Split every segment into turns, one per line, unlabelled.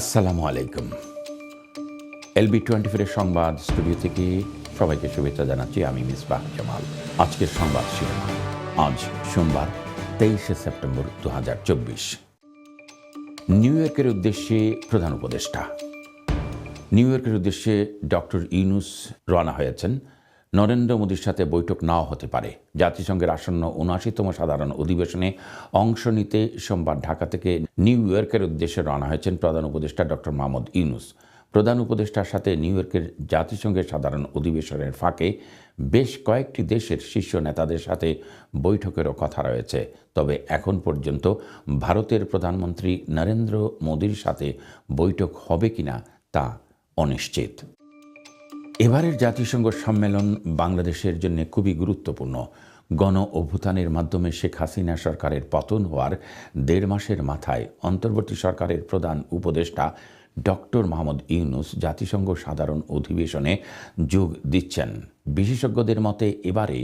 আসসালামু আলাইকুম। LB twenty ফোরের সংবাদ স্টুডিও থেকে সবাইকে শুভেচ্ছা জানাচ্ছি, আমি মিসবাহ জামাল। আজকের সংবাদ শিরোনাম, আজ সোমবার, তেইশে সেপ্টেম্বর দু হাজার চব্বিশ। নিউ ইয়র্কের উদ্দেশ্যে প্রধান উপদেষ্টা। নিউ ইয়র্কের উদ্দেশ্যে ডক্টর ইউনুস রওনা হয়েছেন। নরেন্দ্র মোদীর সাথে বৈঠক নাও হতে পারে। জাতিসংঘের আসন্ন উনআশিতম সাধারণ অধিবেশনে অংশ নিতে সোমবার ঢাকা থেকে নিউ ইয়র্কের উদ্দেশ্যে রওনা হয়েছেন প্রধান উপদেষ্টা ডক্টর মোহাম্মদ ইউনুস। প্রধান উপদেষ্টার সাথে নিউ ইয়র্কের জাতিসংঘের সাধারণ অধিবেশনের ফাঁকে বেশ কয়েকটি দেশের শীর্ষ নেতাদের সাথে বৈঠকেরও কথা রয়েছে। তবে এখন পর্যন্ত ভারতের প্রধানমন্ত্রী নরেন্দ্র মোদীর সাথে বৈঠক হবে কিনা তা অনিশ্চিত। এবারের জাতিসংঘ সম্মেলন বাংলাদেশের জন্য খুবই গুরুত্বপূর্ণ। গণ অভ্যুত্থানের মাধ্যমে শেখ হাসিনা সরকারের পতন হওয়ার দেড় মাসের মাথায় অন্তর্বর্তী সরকারের প্রধান উপদেষ্টা ডক্টর মোহাম্মদ ইউনুস জাতিসংঘ সাধারণ অধিবেশনে যোগ দিচ্ছেন। বিশেষজ্ঞদের মতে এবারে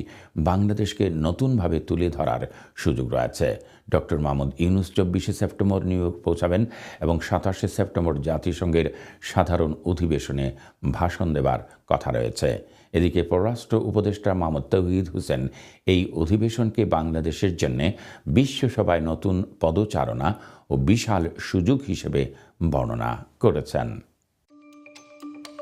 বাংলাদেশকে নতুনভাবে তুলে ধরার সুযোগ রয়েছে। ডক্টর মোহাম্মদ ইউনুস চব্বিশে সেপ্টেম্বর নিউ ইয়র্ক পৌঁছাবেন এবং সাতাশে সেপ্টেম্বর জাতিসংঘের সাধারণ অধিবেশনে ভাষণ দেবার কথা রয়েছে। এদিকে পররাষ্ট্র উপদেষ্টা মোহাম্মদ তৌহিদ হোসেন এই অধিবেশনকে বাংলাদেশের জন্য বিশ্বসভায় নতুন পদচারণা ও বিশাল সুযোগ হিসেবে বর্ণনা করেছেন।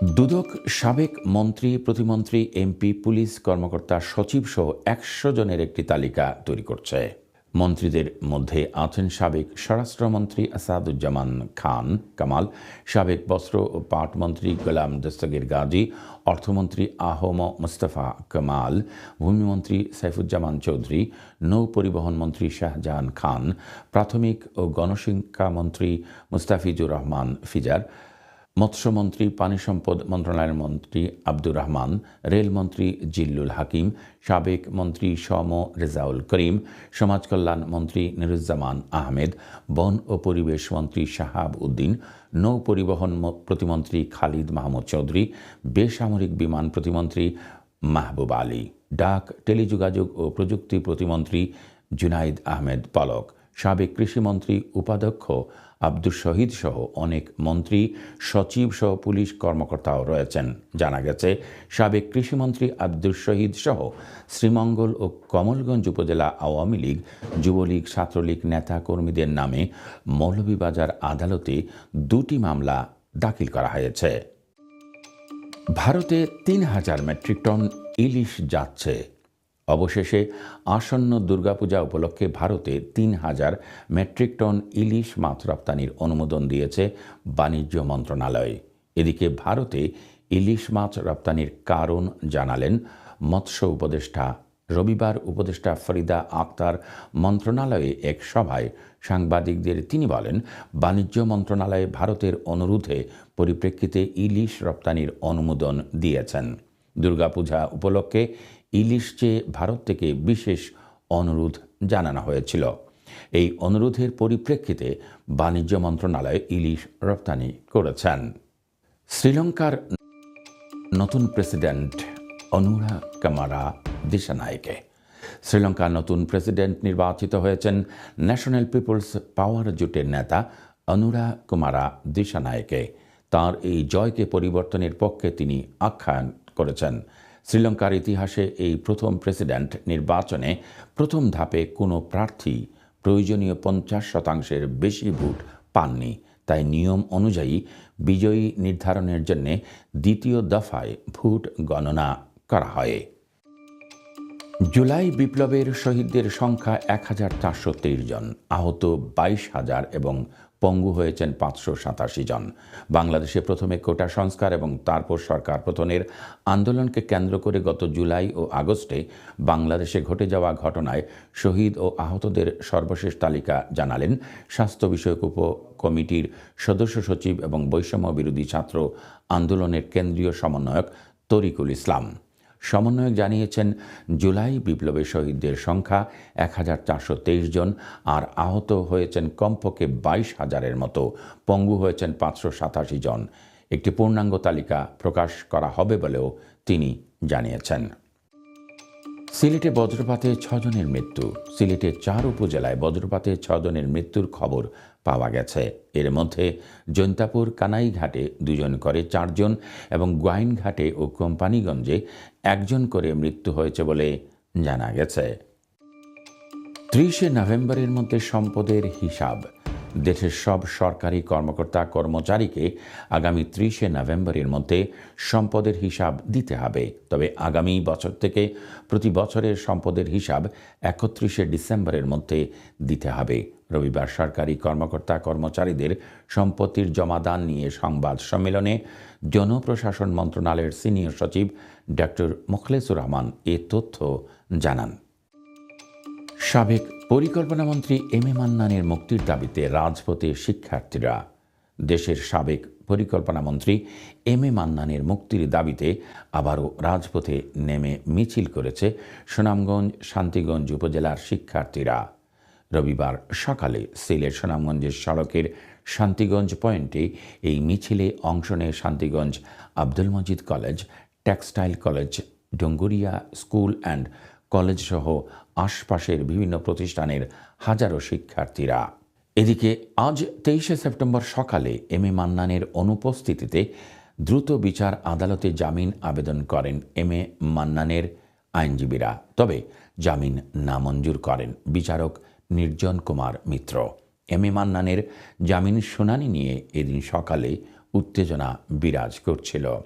দুদক সাবেক মন্ত্রী, প্রতিমন্ত্রী, এমপি, পুলিশ কর্মকর্তা, সচিব সহ একশো জনের একটি তালিকা তৈরি করছে। মন্ত্রীদের মধ্যে আছেন সাবেক স্বরাষ্ট্রমন্ত্রী আসাদুজ্জামান খান, কামাল, সাবেক বস্ত্র ও পাট মন্ত্রী গোলাম দস্তগীর গাজী, অর্থমন্ত্রী আহম মুস্তফা কামাল, ভূমিমন্ত্রী সাইফুজ্জামান চৌধুরী নৌ পরিবহন মন্ত্রী শাহজাহান খান, প্রাথমিক ও গণশিক্ষা মন্ত্রী মুস্তাফিজুর রহমান ফিজার মৎস্যমন্ত্রী, পানি সম্পদ মন্ত্রণালয়ের মন্ত্রী আব্দুর রহমান রেলমন্ত্রী জিল্লুল হাকিম, সাবেক মন্ত্রী সম রেজাউল করিম, সমাজ কল্যাণ মন্ত্রী নিরুজ্জামান আহমেদ, বন ও পরিবেশ মন্ত্রী শাহাব উদ্দিন, নৌ পরিবহন প্রতিমন্ত্রী খালিদ মাহমুদ চৌধুরী, বেসামরিক বিমান প্রতিমন্ত্রী মাহবুব আলী, ডাক, টেলিযোগাযোগ ও প্রযুক্তি প্রতিমন্ত্রী জুনাইদ আহমেদ পলক। সাবেক কৃষিমন্ত্রী উপাধ্যক্ষ আব্দুল শহীদ সহ অনেক মন্ত্রী, সচিব সহ পুলিশ কর্মকর্তাও রয়েছেন। জানা গেছে, সাবেক কৃষিমন্ত্রী আব্দুল শহীদ সহ শ্রীমঙ্গল ও কমলগঞ্জ উপজেলা আওয়ামী লীগ, যুবলীগ, ছাত্রলীগ নেতা কর্মীদের নামে মৌলভীবাজার আদালতে দুটি মামলা দাখিল করা হয়েছে। ভারতে তিন হাজার মেট্রিক টন ইলিশ যাচ্ছে। অবশেষে আসন্ন দুর্গাপূজা উপলক্ষে ভারতে তিন হাজার মেট্রিক টন ইলিশ মাছ রপ্তানির অনুমোদন দিয়েছে বাণিজ্য মন্ত্রণালয়। এদিকে ভারতে ইলিশ মাছ রপ্তানির কারণ জানালেন মৎস্য উপদেষ্টা, রবিবার উপদেষ্টা ফরিদা আক্তার মন্ত্রণালয়ে এক সভায়। সাংবাদিকদের তিনি বলেন, বাণিজ্য মন্ত্রণালয়ে ভারতের অনুরোধে পরিপ্রেক্ষিতে ইলিশ রপ্তানির অনুমোদন দিয়েছেন। দুর্গাপূজা উপলক্ষে ইলিশ চেয়ে ভারত থেকে বিশেষ অনুরোধ জানানো হয়েছিল। এই অনুরোধের পরিপ্রেক্ষিতে বাণিজ্য মন্ত্রণালয় ইলিশ রপ্তানি করেছেন। শ্রীলঙ্কার নতুন প্রেসিডেন্ট অনুরা কামারা দিশানায়কে শ্রীলঙ্কার নতুন প্রেসিডেন্ট নির্বাচিত হয়েছেন ন্যাশনাল পিপলস পাওয়ার জোটের নেতা অনুরা কুমারা দিশানায়কে তার এই জয়কে পরিবর্তনের পক্ষে তিনি আখ্যান করেছেন। শ্রীলঙ্কার ইতিহাসে এই প্রথম প্রেসিডেন্ট নির্বাচনে প্রথম ধাপে কোনো প্রার্থী প্রয়োজনীয় পঞ্চাশ শতাংশের বেশি ভোট পাননি। তাই নিয়ম অনুযায়ী বিজয়ী নির্ধারণের জন্যে দ্বিতীয় দফায় ভোট গণনা করা হয়। জুলাই বিপ্লবের শহীদদের সংখ্যা এক হাজার চারশো তেইশ জন, আহত বাইশ হাজার এবং পঙ্গু হয়েছেন পাঁচশো সাতাশি জন। বাংলাদেশে প্রথমে কোটা সংস্কার এবং তারপর সরকার পতনের আন্দোলনকে কেন্দ্র করে গত জুলাই ও আগস্টে বাংলাদেশে ঘটে যাওয়া ঘটনায় শহীদ ও আহতদের সর্বশেষ তালিকা জানালেন স্বাস্থ্য বিষয়ক উপ কমিটির সদস্য সচিব এবং বৈষম্য বিরোধী ছাত্র আন্দোলনের কেন্দ্রীয় সমন্বয়ক তরিকুল ইসলাম। সমন্বয়ক জানিয়েছেন, জুলাই বিপ্লবের শহীদদের সংখ্যা এক হাজার চারশো তেইশ জন আর আহত হয়েছেন কমপক্ষে বাইশ হাজারের মতো। পঙ্গু হয়েছেন পাঁচশো সাতাশি জন। একটি পূর্ণাঙ্গ তালিকা প্রকাশ করা হবে বলেও তিনি জানিয়েছেন। সিলেটে বজ্রপাতে ছজনের মৃত্যু। সিলেটের চার উপজেলায় বজ্রপাতে ছজনের মৃত্যুর খবর পাওয়া গেছে। এর মধ্যে জৈন্তাপুর কানাইঘাটে দুজন করে চারজন এবং গোয়াইনঘাটে ও কোম্পানিগঞ্জে একজন করে মৃত্যু হয়েছে বলে জানা গেছে। ত্রিশে নভেম্বরের মধ্যে সম্পদের হিসাব। দেশের সব সরকারি কর্মকর্তা কর্মচারীকে আগামী ত্রিশে নভেম্বরের মধ্যে সম্পদের হিসাব দিতে হবে। তবে আগামী বছর থেকে প্রতি বছরের সম্পদের হিসাব একত্রিশে ডিসেম্বরের মধ্যে দিতে হবে। রবিবার সরকারি কর্মকর্তা কর্মচারীদের সম্পত্তির জমাদান নিয়ে সংবাদ সম্মেলনে জনপ্রশাসন মন্ত্রণালয়ের সিনিয়র সচিব ডক্টর মুখলেসুর রহমান এ তথ্য জানান। সাবেক পরিকল্পনামন্ত্রী এম এ মান্নানের মুক্তির দাবিতে রাজপথে শিক্ষার্থীরা। দেশের সাবেক পরিকল্পনামন্ত্রী এম এ মান্নানের মুক্তির দাবিতে আবারও রাজপথে নেমে মিছিল করেছে সুনামগঞ্জ, শান্তিগঞ্জ উপজেলার শিক্ষার্থীরা। রবিবার সকালে সিলেট সুনামগঞ্জের সড়কের শান্তিগঞ্জ পয়েন্টে এই মিছিলে অংশ নেয় Shantiganj Abdul Majid college, textile college, Donguria school and college সহ আশপাশের বিভিন্ন প্রতিষ্ঠানের হাজারো শিক্ষার্থীরা। এদিকে, আজ তেইশে সেপ্টেম্বর সকালে এম এ মান্নানের অনুপস্থিতিতে দ্রুত বিচার আদালতে জামিন আবেদন করেন এম এ মান্নানের আইনজীবীরা। তবে জামিন নামঞ্জুর করেন বিচারক নির্জন কুমার মিত্র। এম এ মান্নানের জামিন শুনানি নিয়ে এদিন সকালে উত্তেজনা বিরাজ করছিল।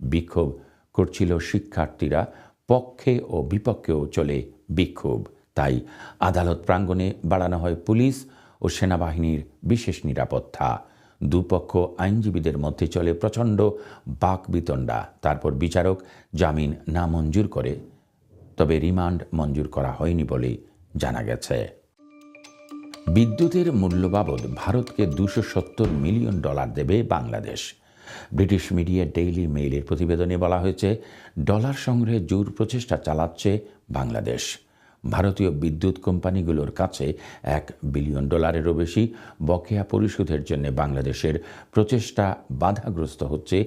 বিক্ষোভ করছিল শিক্ষার্থীরা পক্ষে ও বিপক্ষেও চলে বিক্ষোভ। তাই আদালত প্রাঙ্গণে বাড়ানো হয় পুলিশ ও সেনাবাহিনীর বিশেষ নিরাপত্তা। দুপক্ষ আইনজীবীদের মধ্যে চলে প্রচণ্ড বাকবিতণ্ডা। তারপর বিচারক জামিন না মঞ্জুর করে, তবে রিমান্ড মঞ্জুর করা হয়নি বলে জানা গেছে। বিদ্যুতের মূল্য বাবদ ভারতকে দুশো মিলিয়ন ডলার দেবে বাংলাদেশ। ব্রিটিশ মিডিয়া ডেইলি মেইলের প্রতিবেদনে বলা হয়েছে, ডলার সংগ্রহে জোর প্রচেষ্টা চালাচ্ছে বাংলাদেশ। ভারতীয় বিদ্যুৎ কোম্পানিগুলোর কাছে এক বিলিয়ন ডলারেরও বেশি বকেয়া পরিশোধের জন্য বাংলাদেশের প্রচেষ্টা বাধাগ্রস্ত হচ্ছে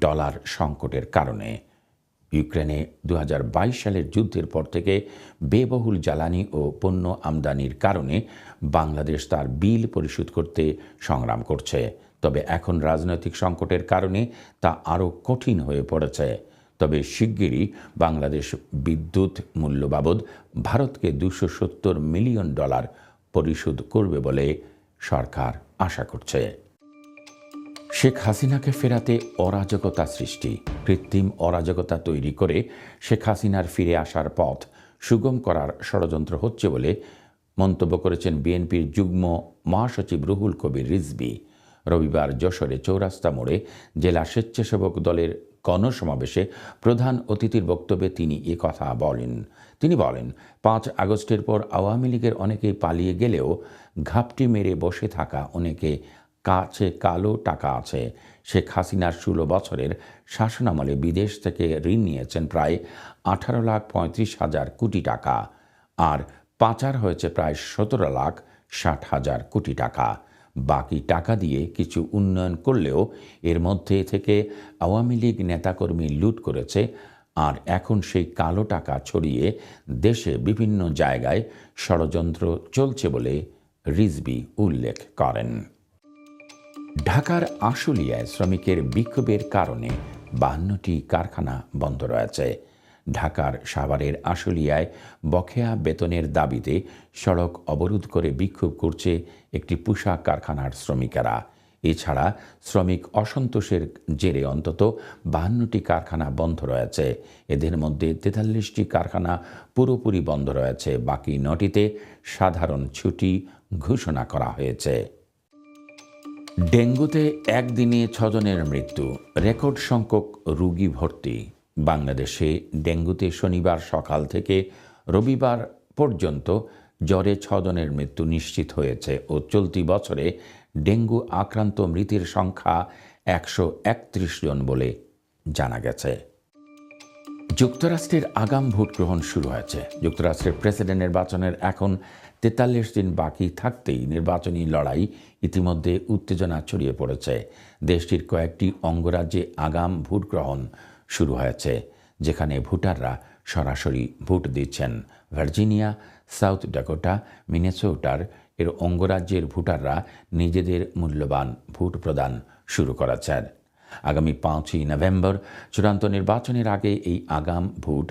ডলার সংকটের কারণে। ইউক্রেনে দু হাজার বাইশ সালের যুদ্ধের পর থেকে বেবহুল জ্বালানি ও পণ্য আমদানির কারণে বাংলাদেশ তার বিল পরিশোধ করতে সংগ্রাম করছে। তবে এখন রাজনৈতিক সংকটের কারণে তা আরও কঠিন হয়ে পড়েছে। তবে শিগগিরই বাংলাদেশ বিদ্যুৎ মূল্য বাবদ ভারতকে দুশো সত্তর মিলিয়ন ডলার পরিশোধ করবে বলে সরকার আশা করছে। শেখ হাসিনাকে ফেরাতে অরাজকতা সৃষ্টি। কৃত্রিম অরাজকতা তৈরি করে শেখ হাসিনার ফিরে আসার পথ সুগম করার ষড়যন্ত্র হচ্ছে বলে মন্তব্য করেছেন বিএনপির যুগ্ম মহাসচিব রুহুল কবির রিজবি রবিবার যশোরে চৌরাস্তা মোড়ে জেলা স্বেচ্ছাসেবক দলের গণসমাবেশে প্রধান অতিথির বক্তব্যে তিনি এ কথা বলেন। তিনি বলেন, পাঁচ আগস্টের পর আওয়ামী লীগের অনেকেই পালিয়ে গেলেও ঘাপটি মেরে বসে থাকা অনেকে কাছে কালো টাকা আছে। শেখ হাসিনার ষোলো বছরের শাসনামলে বিদেশ থেকে ঋণ নিয়েছেন প্রায় আঠারো লাখ পঁয়ত্রিশ হাজার কোটি টাকা। আর পাচার হয়েছে প্রায় সতেরো লাখ ষাট হাজার কোটি টাকা। বাকি টাকা দিয়ে কিছু উন্নয়ন করলেও এর মধ্যে থেকে আওয়ামী লীগ নেতাকর্মী লুট করেছে আর এখন সেই কালো টাকা ছড়িয়ে দেশে বিভিন্ন জায়গায় ষড়যন্ত্র চলছে বলে রিজবি উল্লেখ করেন। ঢাকার আশুলিয়ায় শ্রমিকের বিক্ষোভের কারণে বাহান্নটি কারখানা বন্ধ রয়েছে। ঢাকার সাভারের আশুলিয়ায় বকেয়া বেতনের দাবিতে সড়ক অবরোধ করে বিক্ষোভ করছে একটি পোশাক কারখানার শ্রমিকেরা। এছাড়া শ্রমিক অসন্তোষের জেরে অন্তত বাহান্নটি কারখানা বন্ধ রয়েছে। এদের মধ্যে তেতাল্লিশটি কারখানা পুরোপুরি বন্ধ রয়েছে। বাকি নটিতে সাধারণ ছুটি ঘোষণা করা হয়েছে। ডেঙ্গুতে একদিনে ছজনের মৃত্যু। রেকর্ড সংখ্যক রোগী ভর্তি। বাংলাদেশে ডেঙ্গুতে শনিবার সকাল থেকে রবিবার পর্যন্ত জ্বরে ছজনের মৃত্যু নিশ্চিত হয়েছে ও চলতি বছরে ডেঙ্গু আক্রান্ত মৃতের সংখ্যা একশো একত্রিশ জন বলে জানা গেছে। যুক্তরাষ্ট্রের আগাম ভোট গ্রহণ শুরু হয়েছে। যুক্তরাষ্ট্রের প্রেসিডেন্ট নির্বাচনের এখন তেতাল্লিশ দিন বাকি থাকতেই নির্বাচনী লড়াই ইতিমধ্যে উত্তেজনা ছড়িয়ে পড়েছে। দেশটির কয়েকটি অঙ্গরাজ্যে আগাম ভোট গ্রহণ শুরু হয়েছে, যেখানে ভোটাররা সরাসরি ভোট দিচ্ছেন। ভার্জিনিয়া, সাউথ ডাকোটা মিনেসোটার, এর অঙ্গরাজ্যের ভোটাররা নিজেদের মূল্যবান ভোট প্রদান শুরু করেছেন। আগামী পাঁচই নভেম্বর চূড়ান্ত নির্বাচনের আগে এই আগাম ভোট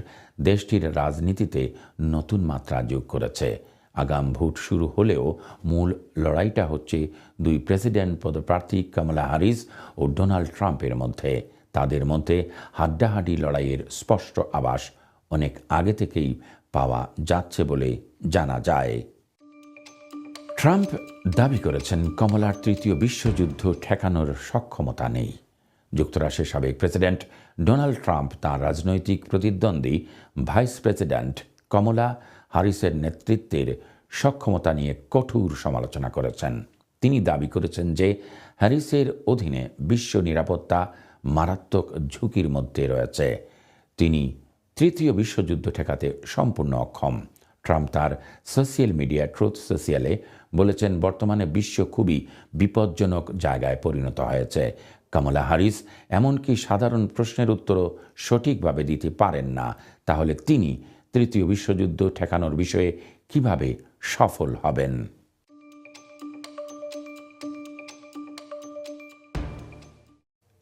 দেশটির রাজনীতিতে নতুন মাত্রা যোগ করেছে। আগাম ভোট শুরু হলেও মূল লড়াইটা হচ্ছে দুই প্রেসিডেন্ট পদপ্রার্থী কমলা হ্যারিস ও ডোনাল্ড ট্রাম্পের মধ্যে। তাদের মধ্যে হাড্ডাহাড্ডি লড়াইয়ের স্পষ্ট আভাস অনেক আগে থেকেই পাওয়া যাচ্ছে বলে জানা যায়। ট্রাম্প দাবি করেছেন কমলার তৃতীয় বিশ্বযুদ্ধ ঠেকানোর সক্ষমতা নেই। যুক্তরাষ্ট্রের সাবেক প্রেসিডেন্ট ডোনাল্ড ট্রাম্প তাঁর রাজনৈতিক প্রতিদ্বন্দ্বী ভাইস প্রেসিডেন্ট কমলা হারিসের নেতৃত্বের সক্ষমতা নিয়ে কঠোর সমালোচনা করেছেন। তিনি দাবি করেছেন যে হ্যারিসের অধীনে বিশ্ব নিরাপত্তা মারাত্মক ঝুঁকির মধ্যে রয়েছে। তিনি তৃতীয় বিশ্বযুদ্ধ ঠেকাতে সম্পূর্ণ অক্ষম। ট্রাম্প তার সোশ্যাল মিডিয়া ট্রুথ সোশিয়ালে বলেছেন, বর্তমানে বিশ্ব খুবই বিপজ্জনক জায়গায় পরিণত হয়েছে। কমলা হারিস এমনকি সাধারণ প্রশ্নের উত্তরও সঠিকভাবে দিতে পারেন না। তাহলে তিনি তৃতীয় বিশ্বযুদ্ধ ঠেকানোর বিষয়ে কীভাবে সফল হবেন?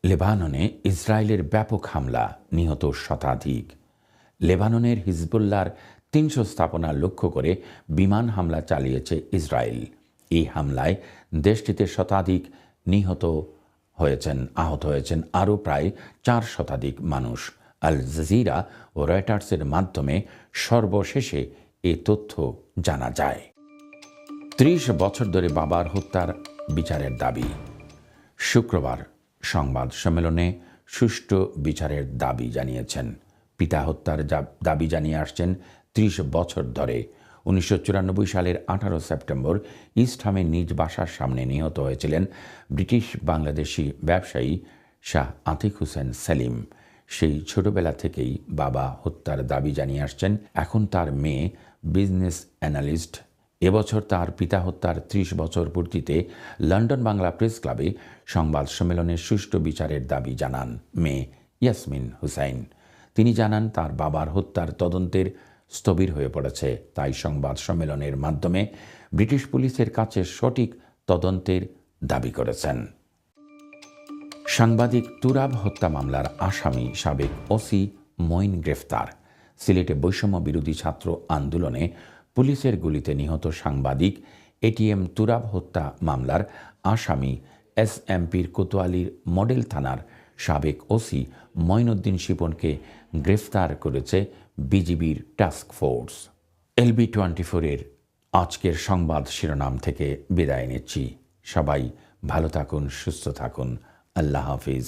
লেবাননে ইসরায়েলের ব্যাপক হামলা নিহত শতাধিক। লেবাননের হিজবুল্লার তিনশো স্থাপনা লক্ষ্য করে বিমান হামলা চালিয়েছে ইসরায়েল। এই হামলায় দেশটিতে শতাধিক নিহত হয়েছেন, আহত হয়েছেন আরও প্রায় চার শতাধিক মানুষ। আল জাজিরা ও রয়টার্সের মাধ্যমে সর্বশেষে এ তথ্য জানা যায়। ত্রিশ বছর ধরে বাবার হত্যার বিচারের দাবি। শুক্রবার সংবাদ সম্মেলনে সুষ্ঠু বিচারের দাবি জানিয়েছেন। পিতা হত্যার দাবি জানিয়ে আসছেন ত্রিশ বছর ধরে। উনিশশো চুরানব্বই সালের আঠারো সেপ্টেম্বর ইস্টহামের নিজ বাসার সামনে নিহত হয়েছিলেন ব্রিটিশ বাংলাদেশি ব্যবসায়ী শাহ আতিক হোসেন সেলিম। সেই ছোটবেলা থেকেই বাবা হত্যার দাবি জানিয়ে আসছেন। এখন তার মেয়ে বিজনেস অ্যানালিস্ট এবছর তার পিতা হত্যার ত্রিশ বছর পূর্তিতে লন্ডন বাংলা প্রেস ক্লাবে সংবাদ সম্মেলনে সুষ্ঠু বিচারের দাবি জানান মেয়ে ইয়াসমিন হুসাইন। তিনি জানান, তার বাবার হত্যার তদন্তের স্থবির হয়ে পড়েছে। তাই সংবাদ সম্মেলনের মাধ্যমে ব্রিটিশ পুলিশের কাছে সঠিক তদন্তের দাবি করেছেন। সাংবাদিক তুরাব হত্যা মামলার আসামি সাবেক ওসি মঈন গ্রেফতার। সিলেটে বৈষম্য বিরোধী ছাত্র আন্দোলনে পুলিশের গুলিতে নিহত সাংবাদিক এটিএম তুরাব হত্যা মামলার আসামি এস এমপির কোতোয়ালির মডেল থানার সাবেক ওসি মঈনুদ্দিন শিপনকে গ্রেফতার করেছে বিজিবির টাস্ক ফোর্স। এলবি টোয়েন্টি ফোরের আজকের সংবাদ শিরোনাম থেকে বিদায় নিচ্ছি। সবাই ভালো থাকুন, সুস্থ থাকুন। আল্লাহ হাফিজ।